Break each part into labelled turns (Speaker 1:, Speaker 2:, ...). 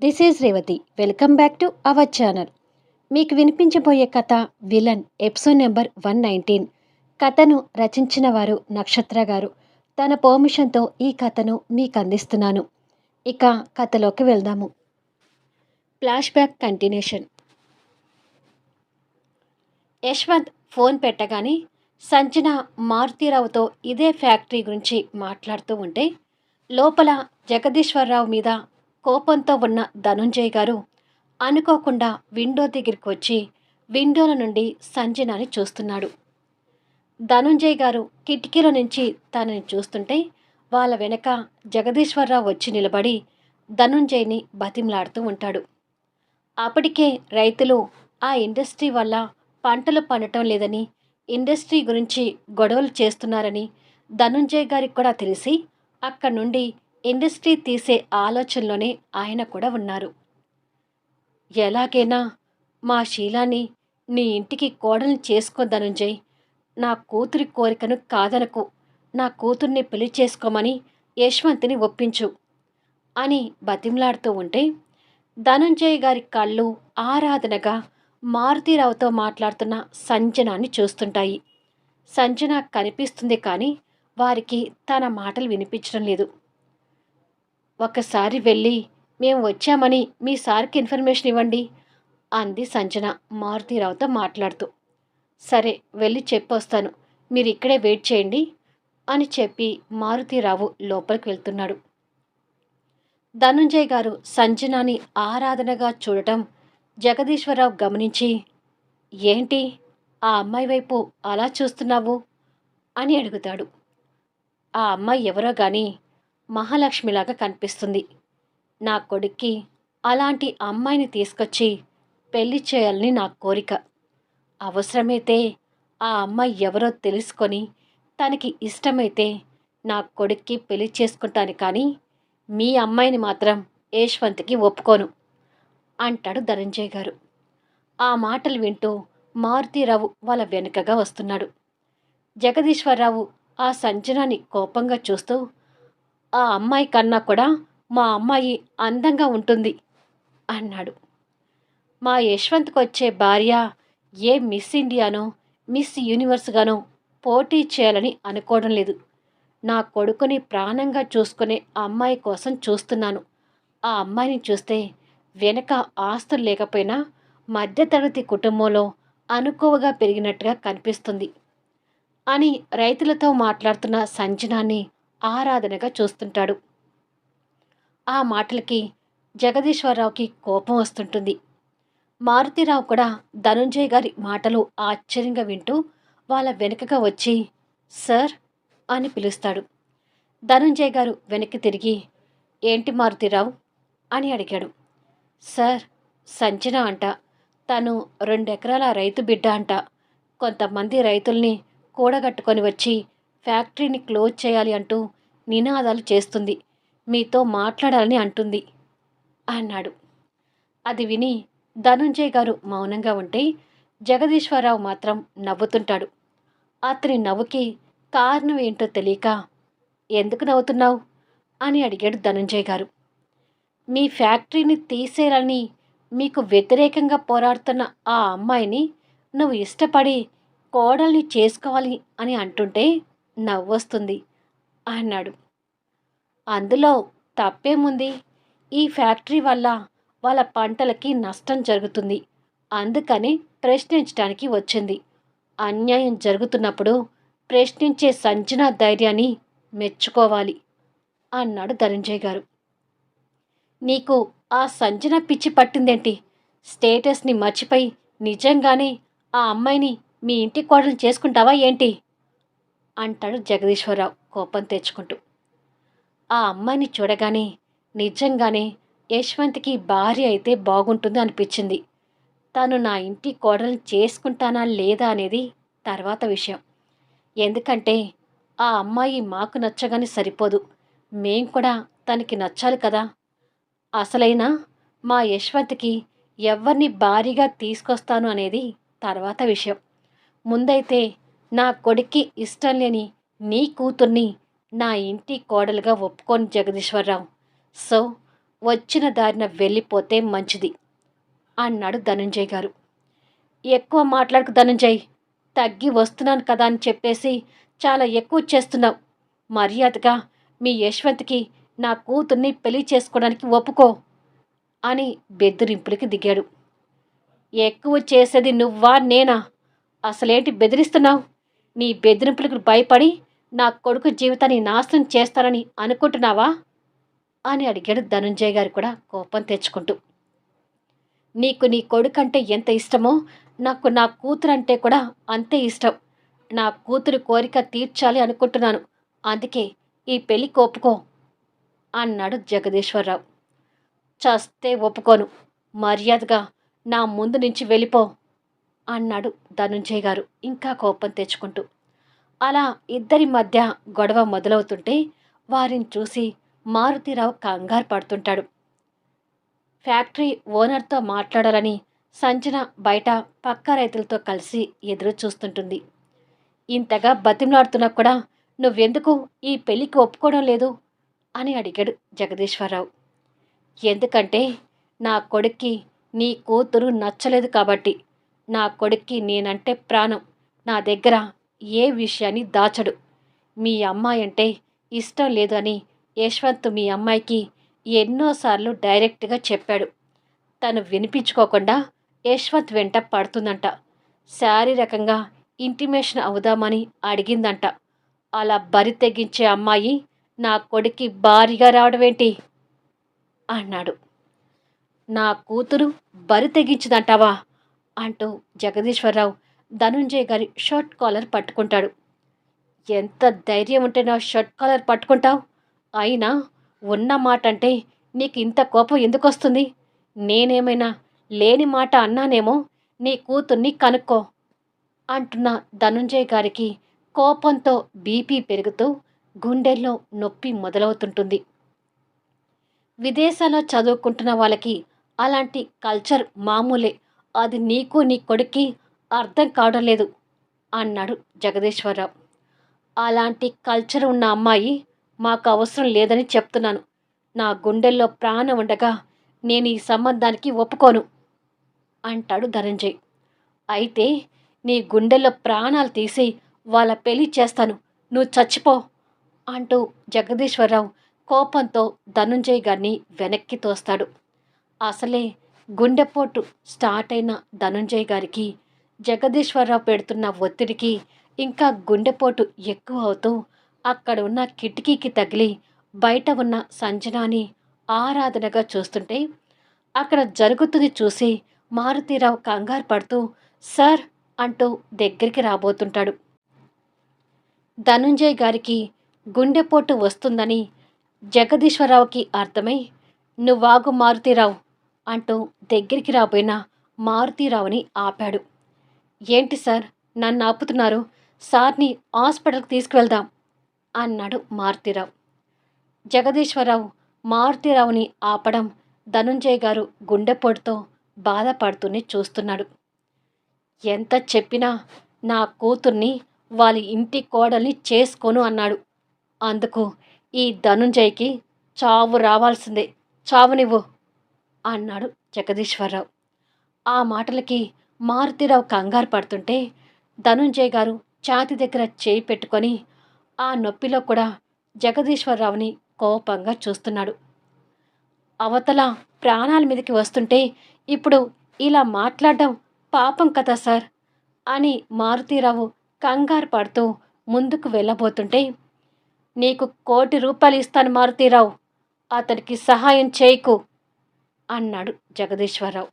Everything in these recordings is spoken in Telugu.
Speaker 1: This is Revathi. Welcome back to our channel. మీకు వినిపించబోయే కథ villain episode number one nineteen. కథను రచించిన వారు నక్షత్ర గారు. తన పర్మిషన్తో ఈ కథను మీకు అందిస్తున్నాను. ఇక కథలోకి వెళ్దాము. Flash back continuation. Yashwant phone పెట్టగానే సంజన మారుతీరావుతో ఇదే ఫ్యాక్టరీ గురించి మాట్లాడుతూ ఉంటే లోపల జగదీశ్వరరావు మీద కోపంతో ఉన్న ధనుంజయ్ గారు అనుకోకుండా విండో దగ్గరికి వచ్చి విండోల నుండి సంజనాని చూస్తున్నాడు. ధనుంజయ్ గారు కిటికీలో నుంచి తనని చూస్తుంటే వాళ్ళ వెనక జగదీశ్వరరావు వచ్చి నిలబడి ధనుంజయ్ని బతిమలాడుతూ ఉంటాడు. అప్పటికే రైతులు ఆ ఇండస్ట్రీ వల్ల పంటలు పండటం లేదని ఇండస్ట్రీ గురించి గొడవలు చేస్తున్నారని ధనుంజయ్ గారికి కూడా తెలిసి అక్కడి నుండి ఇండస్ట్రీ తీసే ఆలోచనలోనే ఆయన కూడా ఉన్నారు. ఎలాగైనా మా శీలాన్ని నీ ఇంటికి కోడల్ని చేసుకో ధనుంజయ్. నా కూతురి కోరికను కాదనకు. నా కూతుర్ని పెళ్ళి చేసుకోమని యశ్వంత్ని ఒప్పించు అని బతిమలాడుతూ ఉంటే ధనుంజయ్ గారి కళ్ళు ఆరాధనగా మారుతీరావుతో మాట్లాడుతున్న సంజనాన్ని చూస్తుంటాయి. సంజన కనిపిస్తుంది కానీ వారికి తన మాటలు వినిపించడం లేదు. ఒకసారి వెళ్ళి మేము వచ్చామని మీ సార్కి ఇన్ఫర్మేషన్ ఇవ్వండి అంది సంజన మారుతీరావుతో మాట్లాడుతూ. సరే వెళ్ళి చెప్పొస్తాను. మీరు ఇక్కడే వెయిట్ చేయండి అని చెప్పి మారుతీరావు లోపలికి వెళ్తున్నాడు. ధనుంజయ్ గారు సంజనాని ఆరాధనగా చూడటం జగదీశ్వరరావు గమనించి ఏంటి? ఆ అమ్మాయి వైపు అలా చూస్తున్నావు? అని అడుగుతాడు. ఆ అమ్మాయి ఎవరో కానీ మహాలక్ష్మిలాగా కనిపిస్తుంది. నా కొడుక్కి అలాంటి అమ్మాయిని తీసుకొచ్చి పెళ్ళి చేయాలని నా కోరిక. అవసరమైతే ఆ అమ్మాయి ఎవరో తెలుసుకొని తనకి ఇష్టమైతే నా కొడుక్కి పెళ్ళి చేసుకుంటాను కానీ మీ అమ్మాయిని మాత్రం యశ్వంత్కి ఒప్పుకోను అంటాడు ధనంజయ్ గారు. ఆ మాటలు వింటూ మారుతీరావు వాళ్ళ వెనుకగా వస్తున్నాడు. జగదీశ్వరరావు ఆ సంజనాన్ని కోపంగా చూస్తూ ఆ అమ్మాయి కన్నా కూడా మా అమ్మాయి అందంగా ఉంటుంది అన్నాడు. మా యశ్వంత్కి వచ్చే భార్య ఏ మిస్ ఇండియానో మిస్ యూనివర్స్గానో పోటీ చేయాలని అనుకోవడం లేదు. నా కొడుకుని ప్రాణంగా చూసుకునే అమ్మాయి కోసం చూస్తున్నాను. ఆ అమ్మాయిని చూస్తే వెనక ఆస్తులు లేకపోయినా మధ్యతరగతి కుటుంబంలో అనుకోవగా పెరిగినట్టుగా కనిపిస్తుంది అని రైతులతో మాట్లాడుతున్న సంజనాన్ని ఆరాధనగా చూస్తుంటాడు. ఆ మాటలకి జగదీశ్వరరావుకి కోపం వస్తుంటుంది. మారుతిరావు కూడా ధనుంజయ్ గారి మాటలు ఆశ్చర్యంగా వింటూ వాళ్ళ వెనుకగా వచ్చి సార్ అని పిలుస్తాడు. ధనుంజయ్ గారు వెనక్కి తిరిగి ఏంటి మారుతిరావు? అని అడిగాడు. సార్ సంచన అంట. తను రెండెకరాల రైతు బిడ్డ అంట. కొంతమంది రైతుల్ని కూడగట్టుకొని వచ్చి ఫ్యాక్టరీని క్లోజ్ చేయాలి అంటూ నినాదాలు చేస్తుంది. మీతో మాట్లాడాలని అంటుంది అన్నాడు. అది విని ధనుంజయ్ గారు మౌనంగా ఉంటే జగదీశ్వరరావు మాత్రం నవ్వుతుంటాడు. అతని నవ్వుకి కారణం ఏంటో తెలియక ఎందుకు నవ్వుతున్నావు? అని అడిగాడు ధనుంజయ్ గారు. మీ ఫ్యాక్టరీని తీసేయాలని మీకు వ్యతిరేకంగా పోరాడుతున్న ఆ అమ్మాయిని నువ్వు ఇష్టపడి కోడల్ని చేసుకోవాలి అని అంటుంటే నవ్వొస్తుంది అన్నాడు. అందులో తప్పేముంది? ఈ ఫ్యాక్టరీ వల్ల వాళ్ళ పంటలకి నష్టం జరుగుతుంది. అందుకని ప్రశ్నించడానికి వచ్చింది. అన్యాయం జరుగుతున్నప్పుడు ప్రశ్నించే సంచనా ధైర్యాన్ని మెచ్చుకోవాలి అన్నాడు ధనంజయ్ గారు. నీకు ఆ సంజన పిచ్చి పట్టిందేంటి? స్టేటస్ని మర్చిపోయి నిజంగానే ఆ అమ్మాయిని మీ ఇంటి కోడలు చేసుకుంటావా ఏంటి? అంటాడు జగదీశ్వరరావు కోపం తెచ్చుకుంటూ. ఆ అమ్మాయిని చూడగానే నిజంగానే యశ్వంత్కి భార్య అయితే బాగుంటుంది అనిపించింది. తను నా ఇంటి కోడలు చేసుకుంటానా లేదా అనేది తర్వాత విషయం. ఎందుకంటే ఆ అమ్మాయి మాకు నచ్చగానే సరిపోదు. మేం కూడా తనకి నచ్చాలి కదా. అసలైన మా యశ్వంత్కి ఎవరిని భారీగా తీసుకొస్తాను అనేది తర్వాత విషయం. ముందైతే నా కొడుక్కి ఇష్టం లేని నీ కూతుర్ని నా ఇంటి కోడలుగా ఒప్పుకోని జగదీశ్వరరావు. సో వచ్చిన దారిన వెళ్ళిపోతే మంచిది అన్నాడు ధనుంజయ్ గారు. ఎక్కువ మాట్లాడకు ధనుంజయ్ తగ్గి వస్తున్నాను కదా అని చెప్పేసి చాలా ఎక్కువ చేస్తున్నావు. మర్యాదగా మీ యశ్వంత్కి నా కూతుర్ని పెళ్ళి చేసుకోవడానికి ఒప్పుకో అని బెదిరింపులకి దిగాడు. ఎక్కువ చేసేది నువ్వా నేనా? అసలేంటి బెదిరిస్తున్నావు? నీ బెదిరింపులకు భయపడి నా కొడుకు జీవితాన్ని నాశనం చేస్తానని అనుకుంటున్నావా? అని అడిగాడు ధనుంజయ్ గారు కూడా కోపం తెచ్చుకుంటూ. నీకు నీ కొడుకు అంటే ఎంత ఇష్టమో నాకు నా కూతురు అంటే కూడా అంతే ఇష్టం. నా కూతురు కోరిక తీర్చాలి అనుకుంటున్నాను. అందుకే ఈ పెళ్ళి ఒప్పుకో అన్నాడు జగదీశ్వరరావు. చస్తే ఒప్పుకోను. మర్యాదగా నా ముందు నుంచి వెళ్ళిపో. అన్నాడు ధనుంజయ్ గారు ఇంకా కోపం తెచ్చుకుంటూ. అలా ఇద్దరి మధ్య గొడవ మొదలవుతుంటే వారిని చూసి మారుతిరావు కంగారు పడుతుంటాడు. ఫ్యాక్టరీ ఓనర్తో మాట్లాడాలని సంచన బయట పక్క రైతులతో కలిసి ఎదురు చూస్తుంటుంది ఇంతగా బతిమలాడుతున్నా కూడా నువ్వెందుకు ఈ పెళ్ళికి ఒప్పుకోవడం లేదు? అని అడిగాడు జగదీశ్వరరావు. ఎందుకంటే నా కొడుక్కి నీ కూతురు నచ్చలేదు కాబట్టి నా కొడుక్కి నేనంటే ప్రాణం. నా దగ్గర ఏ విషయాన్ని దాచడు. మీ అమ్మాయి అంటే ఇష్టం లేదు అని యశ్వంత్ మీ అమ్మాయికి ఎన్నోసార్లు డైరెక్ట్గా చెప్పాడు. తను వినిపించుకోకుండా యశ్వంత్ వెంట పడుతుందంట. శారీరకంగా ఇంటిమేషన్ అవుదామని అడిగిందంట. అలా బరి తెగించే అమ్మాయి నా కొడుక్కి భారీగా రావడమేంటి? అన్నాడు. నా కూతురు బరి తెగించిందంటావా? అంటూ జగదీశ్వరరావు ధనుంజయ్ గారి షర్ట్ కాలర్ పట్టుకుంటాడు. ఎంత ధైర్యం ఉంటే నా షర్ట్ కాలర్ పట్టుకుంటావు? అయినా ఉన్న మాట అంటే నీకు ఇంత కోపం ఎందుకు వస్తుంది నేనేమైనా లేని మాట అన్నానేమో నీ కూతుర్ని కనుక్కో అంటున్న ధనుంజయ్ గారికి కోపంతో బీపీ పెరుగుతూ గుండెల్లో నొప్పి మొదలవుతుంటుంది. విదేశాల్లో చదువుకుంటున్న వాళ్ళకి అలాంటి కల్చర్ మామూలే. అది నీకు నీ కొడుక్కి అర్థం కావడం లేదు అన్నాడు జగదీశ్వరరావు. అలాంటి కల్చర్ ఉన్న అమ్మాయి మాకు అవసరం లేదని చెప్తున్నాను. నా గుండెల్లో ప్రాణం ఉండగా నేను ఈ సంబంధానికి ఒప్పుకోను అంటాడు ధనంజయ్. అయితే నీ గుండెల్లో ప్రాణాలు తీసి వాళ్ళ పెళ్ళి చేస్తాను. నువ్వు చచ్చిపో అంటూ జగదీశ్వరరావు కోపంతో ధనుంజయ్ గారిని వెనక్కి తోస్తాడు. అసలే గుండెపోటు స్టార్ట్ అయిన ధనుంజయ్ గారికి జగదీశ్వరరావు పెడుతున్న ఒత్తిడికి ఇంకా గుండెపోటు ఎక్కువ అవుతూ అక్కడ ఉన్న కిటికీకి తగిలి బయట ఉన్న సంజనాని ఆరాధనగా చూస్తుంటే అక్కడ జరుగుతుంది చూసి మారుతీరావు కంగారు పడుతూ సార్ అంటూ దగ్గరికి రాబోతుంటాడు. ధనుంజయ్ గారికి గుండెపోటు వస్తుందని జగదీశ్వరరావుకి అర్థమై నువ్వాగు మారుతీరావు అంటూ దగ్గరికి రాబోయిన మారుతీరావుని ఆపాడు. ఏంటి సార్? నన్ను ఆపుతున్నారు. సార్ని హాస్పిటల్కి తీసుకువెళ్దాం అన్నాడు మారుతీరావు. జగదీశ్వరరావు మారుతీరావుని ఆపడం ధనుంజయ్ గారు గుండెపోటుతో బాధపడుతూనే చూస్తున్నాడు. ఎంత చెప్పినా నా కూతుర్ని వాళ్ళ ఇంటి కోడల్ని చేసుకోను అన్నాడు. అందుకు ఈ ధనుంజయ్కి చావు రావాల్సిందే. చావునివ్వు అన్నాడు జగదీశ్వరరావు. ఆ మాటలకి మారుతిరావు కంగారు పడుతుంటే ధనుంజయ్ గారు ఛాతి దగ్గర చేయి పెట్టుకొని ఆ నొప్పిలో కూడా జగదీశ్వరరావుని కోపంగా చూస్తున్నాడు. అవతల ప్రాణాల మీదకి వస్తుంటే ఇప్పుడు ఇలా మాట్లాడడం పాపం కదా సార్ అని మారుతీరావు కంగారు పడుతూ ముందుకు వెళ్ళబోతుంటే నీకు కోటి రూపాయలు ఇస్తాను మారుతీరావు అతనికి సహాయం చేయకు అన్నాడు జగదీశ్వరరావు.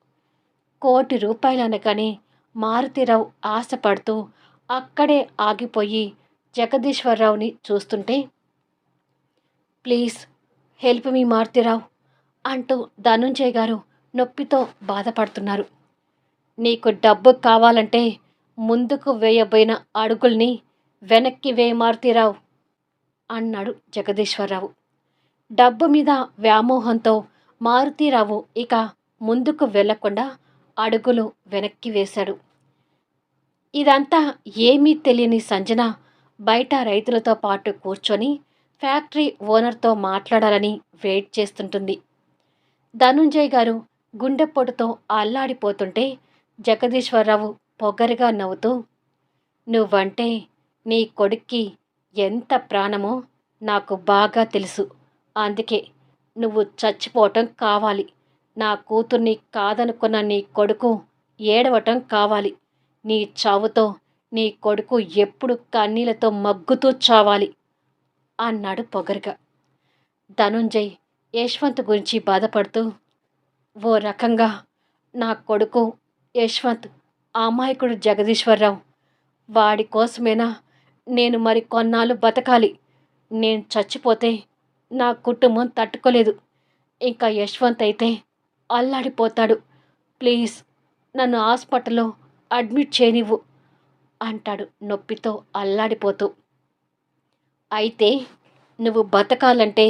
Speaker 1: కోటి రూపాయలు మారుతిరావు మారుతీరావు ఆశపడుతూ అక్కడే ఆగిపోయి జగదీశ్వరరావుని చూస్తుంటే ప్లీజ్ హెల్ప్ మీ మారుతీరావు అంటూ ధనుంజయ్ గారు నొప్పితో బాధపడుతున్నారు. నీకు డబ్బు కావాలంటే ముందుకు వేయబోయిన అడుగుల్ని వెనక్కి వేయ మారుతీరావు అన్నాడు జగదీశ్వరరావు. డబ్బు మీద వ్యామోహంతో మారుతీరావు ఇక ముందుకు వెళ్ళకుండా అడుగులు వెనక్కి వేశాడు. ఇదంతా ఏమీ తెలియని సంజన బయట రైతులతో పాటు కూర్చొని ఫ్యాక్టరీ ఓనర్తో మాట్లాడాలని వెయిట్ చేస్తుంటుంది. ధనుంజయ్ గారు గుండెపోటుతో అల్లాడిపోతుంటే జగదీశ్వరరావు పొగరుగా నవ్వుతూ నువ్వంటే నీ కొడుక్కి ఎంత ప్రాణమో నాకు బాగా తెలుసు. అందుకే నువ్వు చచ్చిపోవటం కావాలి. నా కూతుర్ని కాదనుకున్న నీ కొడుకు ఏడవటం కావాలి. నీ చావుతో నీ కొడుకు ఎప్పుడు కన్నీళ్ళతో మగ్గుతూ చావాలి అన్నాడు పొగరుగా. ధనుంజయ్ యశ్వంత్ గురించి బాధపడుతూ ఓ రకంగా నా కొడుకు యశ్వంత్ అమాయకుడు జగదీశ్వరరావు. వాడి కోసమేనా నేను మరి కొన్నాళ్ళు బతకాలి? నేను చచ్చిపోతే నా కుటుంబం తట్టుకోలేదు. ఇంకా యశ్వంత్ అయితే అల్లాడిపోతాడు. ప్లీజ్ నన్ను హాస్పిటల్లో అడ్మిట్ చేయనివ్వు అంటాడు నొప్పితో అల్లాడిపోతూ. అయితే నువ్వు బతకాలంటే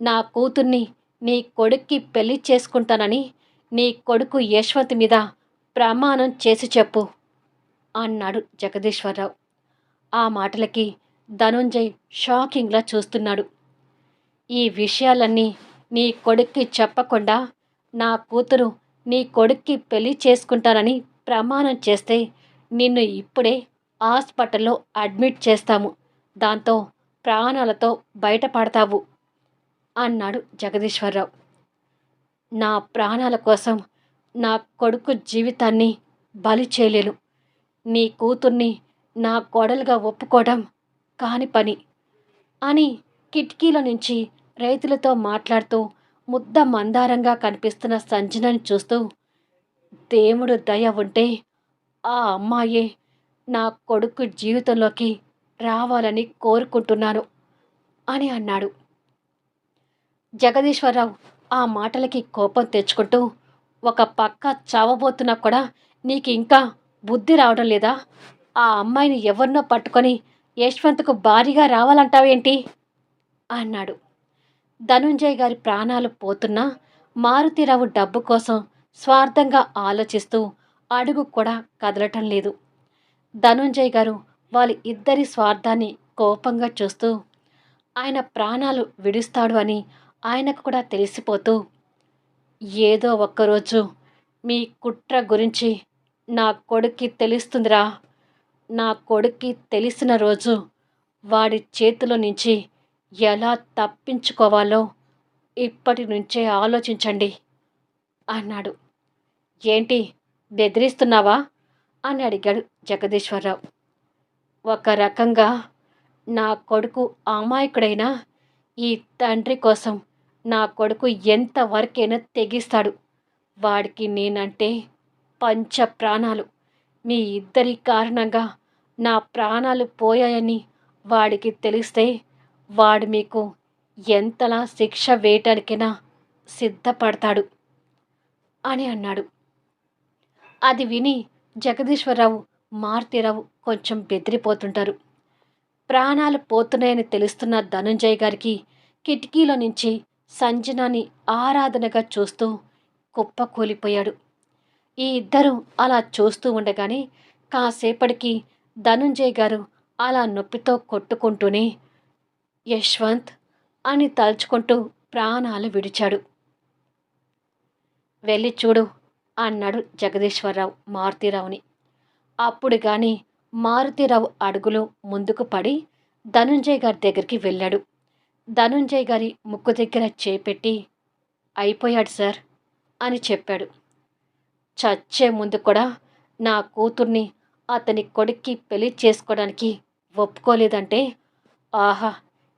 Speaker 1: నా కూతుర్ని నీ కొడుక్కి పెళ్ళి చేసుకుంటానని నీ కొడుకు యశ్వంత్ మీద ప్రమాణం చేసి చెప్పు అన్నాడు జగదీశ్వరరావు. ఆ మాటలకి ధనుంజయ్ షాకింగ్లా చూస్తున్నాడు. ఈ విషయాలన్నీ నీ కొడుక్కి చెప్పకుండా నా కూతురు నీ కొడుక్కి పెళ్ళి చేసుకుంటానని ప్రమాణం చేస్తే నిన్ను ఇప్పుడే హాస్పిటల్లో అడ్మిట్ చేస్తాము. దాంతో ప్రాణాలతో బయటపడతావు అన్నాడు జగదీశ్వరరావు. నా ప్రాణాల కోసం నా కొడుకు జీవితాన్ని బలి చేయలేను. నీ కూతుర్ని నా కోడలుగా ఒప్పుకోవడం కాని పని అని కిటికీల నుంచి రైతులతో మాట్లాడుతూ ముద్ద మందారంగా కనిపిస్తున్న సంజనని చూస్తూ దేవుడు దయ ఉంటే ఆ అమ్మాయే నా కొడుకు జీవితంలోకి రావాలని కోరుకుంటున్నాను అని అన్నాడు. జగదీశ్వరరావు ఆ మాటలకి కోపం తెచ్చుకుంటూ ఒక పక్క చావబోతున్నా కూడా నీకు ఇంకా బుద్ధి రావడం లేదా? ఆ అమ్మాయిని ఎవరినో పట్టుకొని యశ్వంత్కు భారీగా రావాలంటావేంటి? అన్నాడు. ధనుంజయ్ గారి ప్రాణాలు పోతున్నా మారుతిరావు డబ్బు కోసం స్వార్థంగా ఆలోచిస్తూ అడుగు కూడా కదలటం లేదు. ధనుంజయ్ గారు వాళ్ళ ఇద్దరి స్వార్థాన్ని కోపంగా చూస్తూ ఆయన ప్రాణాలు విడుస్తాడు అని ఆయనకు కూడా తెలిసిపోతూ ఏదో ఒక్కరోజు మీ కుట్ర గురించి నా కొడుక్కి తెలుస్తుందిరా. నా కొడుక్కి తెలిసిన రోజు వాడి చేతిలో నుంచి ఎలా తప్పించుకోవాలో ఇప్పటి నుంచే ఆలోచించండి అన్నాడు. ఏంటి బెదిరిస్తున్నావా? అని అడిగాడు జగదీశ్వరరావు. ఒక రకంగా నా కొడుకు అమాయకుడైనా ఈ తండ్రి కోసం నా కొడుకు ఎంతవరకైనా తెగిస్తాడు. వాడికి నేనంటే పంచ ప్రాణాలు. మీ ఇద్దరి కారణంగా నా ప్రాణాలు పోయాయని వాడికి తెలిస్తే వాడు మీకు ఎంతలా శిక్ష వేయటానికైనా సిద్ధపడతాడు అని అన్నాడు. అది విని జగదీశ్వరరావు మారుతీరావు కొంచెం బెదిరిపోతుంటారు. ప్రాణాలు పోతున్నాయని తెలుస్తున్న ధనుంజయ్ గారికి కిటికీలో నుంచి సంజనాని ఆరాధనగా చూస్తూ కుప్పకూలిపోయాడు. ఈ ఇద్దరు అలా చూస్తూ ఉండగానే కాసేపటికి ధనుంజయ్ గారు అలా నొప్పితో కొట్టుకుంటూనే యశ్వంత్ అని తలుచుకుంటూ ప్రాణాలు విడిచాడు. వెళ్ళి చూడు అన్నాడు జగదీశ్వరరావు మారుతీరావుని. అప్పుడు కానీ మారుతీరావు అడుగులు ముందుకు పడి ధనుంజయ్ గారి దగ్గరికి వెళ్ళాడు. ధనుంజయ్ గారి ముక్కు దగ్గర చేపెట్టి అయిపోయాడు సార్ అని చెప్పాడు. చచ్చే ముందు కూడా నా కూతుర్ని అతని కొడుక్కి పెళ్ళి చేసుకోవడానికి ఒప్పుకోలేదంటే ఆహా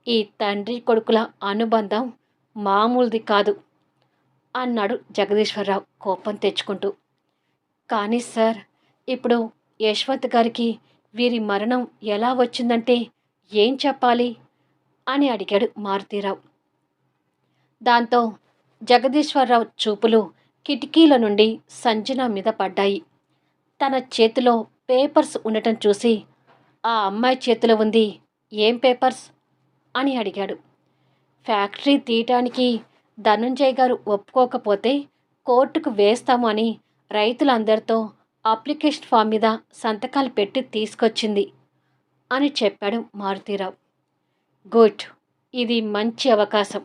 Speaker 1: ఈ తండ్రి కొడుకుల అనుబంధం మామూలుది కాదు అన్నాడు జగదీశ్వరరావు కోపం తెచ్చుకుంటూ. కానీ సార్ ఇప్పుడు యశ్వంత్ గారికి వీరి మరణం ఎలా వచ్చిందంటే ఏం చెప్పాలి అని అడిగాడు మారుతీరావు. దాంతో జగదీశ్వరరావు చూపులు కిటికీల నుండి సంజన మీద పడ్డాయి. తన చేతిలో పేపర్స్ ఉండటం చూసి ఆ అమ్మాయి చేతిలో ఉంది ఏం పేపర్స్? అని అడిగాడు. ఫ్యాక్టరీ తీయటానికి ధనుంజయ్ గారు ఒప్పుకోకపోతే కోర్టుకు వేస్తాము అని రైతులందరితో అప్లికేషన్ ఫామ్ మీద సంతకాలు పెట్టి తీసుకొచ్చింది అని చెప్పాడు మారుతీరావు. గుడ్ ఇది మంచి అవకాశం.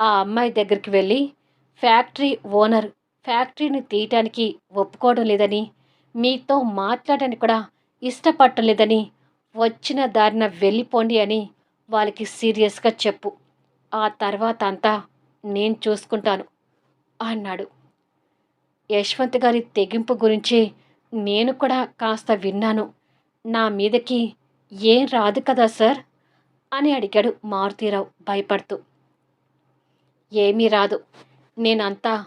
Speaker 1: ఆ అమ్మాయి దగ్గరికి వెళ్ళి ఫ్యాక్టరీ ఓనర్ ఫ్యాక్టరీని తీయటానికి ఒప్పుకోవడం లేదని మీతో మాట్లాడడానికి కూడా ఇష్టపడటం లేదని వచ్చిన దారిన వెళ్ళిపోండి అని వాళ్ళకి సీరియస్గా చెప్పు. ఆ తర్వాత అంతా నేను చూసుకుంటాను అన్నాడు. యశ్వంత్ గారి తెగింపు గురించి నేను కూడా కాస్త విన్నాను. నా మీదకి ఏం రాదు కదా సార్? అని అడిగాడు మారుతీరావు భయపడుతూ. ఏమీ రాదు. నేనంతా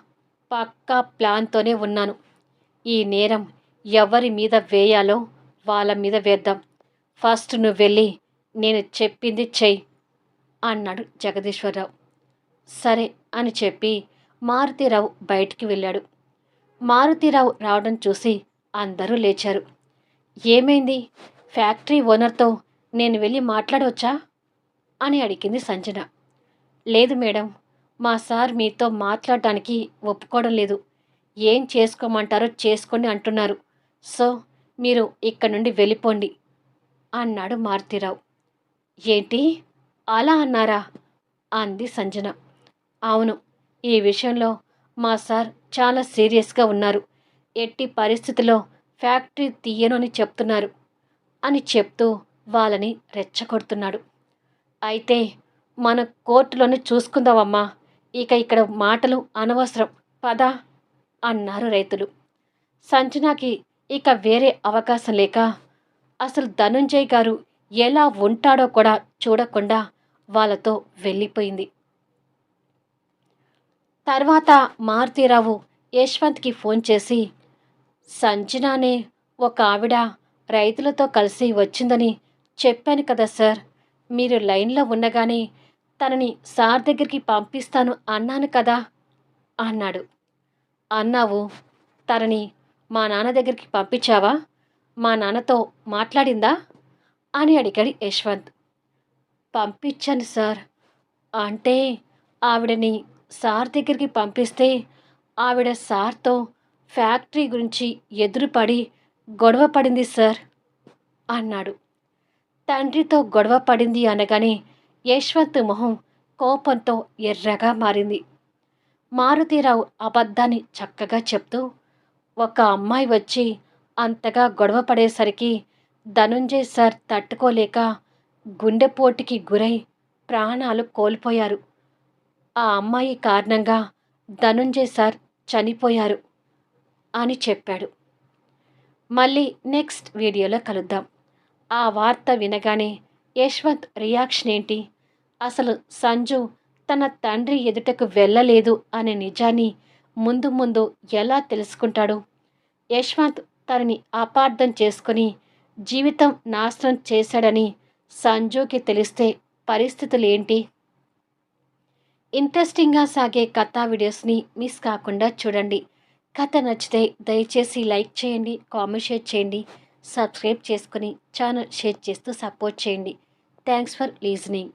Speaker 1: పక్కా ప్లాన్తోనే ఉన్నాను. ఈ నేరం ఎవరి మీద వేయాలో వాళ్ళ మీద వేద్దాం. ఫస్ట్ నువ్వు వెళ్ళి నేను చెప్పింది చెయ్యి అన్నాడు జగదీశ్వరరావు. సరే అని చెప్పి మారుతీరావు బయటికి వెళ్ళాడు. మారుతీరావు రావడం చూసి అందరూ లేచారు. ఏమైంది? ఫ్యాక్టరీ ఓనర్తో నేను వెళ్ళి మాట్లాడవచ్చా? అని అడిగింది సంజన. లేదు మేడం మా సార్ మీతో మాట్లాడటానికి ఒప్పుకోవడం లేదు. ఏం చేసుకోమంటారో చేసుకోండి అంటున్నారు. సో మీరు ఇక్కడ నుండి వెళ్ళిపోండి అన్నాడు మారుతీరావు. ఏంటి? అలా అన్నారా? అంది సంజన. అవును ఈ విషయంలో మా సార్ చాలా సీరియస్గా ఉన్నారు. ఎట్టి పరిస్థితిలో ఫ్యాక్టరీ తీయను అని చెప్తున్నారు అని చెప్తూ వాళ్ళని రెచ్చగొడుతున్నాడు. అయితే మన కోర్టులోనే చూసుకుందామమ్మా. ఇక ఇక్కడ మాటలు అనవసరం. పదా అన్నారు రైతులు. సంజనాకి ఇక వేరే అవకాశం లేక అసలు ధనుంజయ్ గారు ఎలా ఉంటాడో కూడా చూడకుండా వాళ్ళతో వెళ్ళిపోయింది. తర్వాత మారుతీరావు యశ్వంత్కి ఫోన్ చేసి సంజనానే ఒక ఆవిడ రైతులతో కలిసి వచ్చిందని చెప్పాను కదా సార్. మీరు లైన్లో ఉండగానే తనని సార్ దగ్గరికి పంపిస్తాను అన్నాను కదా అన్నాడు. అన్నావు తనని మా నాన్న దగ్గరికి పంపించావా? మా నాన్నతో మాట్లాడిందా? అని అడిగాడు యశ్వంత్. పంపించాను సార్. అంటే ఆవిడని సార్ దగ్గరికి పంపిస్తే ఆవిడ సార్తో ఫ్యాక్టరీ గురించి ఎదురుపడి గొడవ పడింది సార్ అన్నాడు. తండ్రితో గొడవ పడింది అనగానే యశ్వంత్ మొహం కోపంతో ఎర్రగా మారింది. మారుతీరావు అబద్ధాన్ని చక్కగా చెప్తూ ఒక అమ్మాయి వచ్చి అంతగా గొడవ పడేసరికి ధనుంజయ్ సార్ తట్టుకోలేక గుండెపోటుకి గురై ప్రాణాలు కోల్పోయారు. ఆ అమ్మాయి కారణంగా ధనుంజయ్ సార్ చనిపోయారు అని చెప్పాడు. మళ్ళీ నెక్స్ట్ వీడియోలో కలుద్దాం. ఆ వార్త వినగానే యశ్వంత్ రియాక్షన్ ఏంటి? అసలు సంజు తన తండ్రి ఎదుటకు వెళ్ళలేదు అనే నిజాన్ని ముందు ముందు ఎలా తెలుసుకుంటాడు? యశ్వంత్ తనని అపార్థం చేసుకుని జీవితం నాశనం చేశాడని సంజుకి తెలిస్తే పరిస్థితులు ఏంటి ఇంట్రెస్టింగ్గా సాగే కథా వీడియోస్ని మిస్ కాకుండా చూడండి. కథ నచ్చితే దయచేసి లైక్ చేయండి కామెంట్ షేర్ చేయండి సబ్స్క్రైబ్ చేసుకుని ఛానల్ షేర్ చేస్తూ సపోర్ట్ చేయండి. Thanks for listening.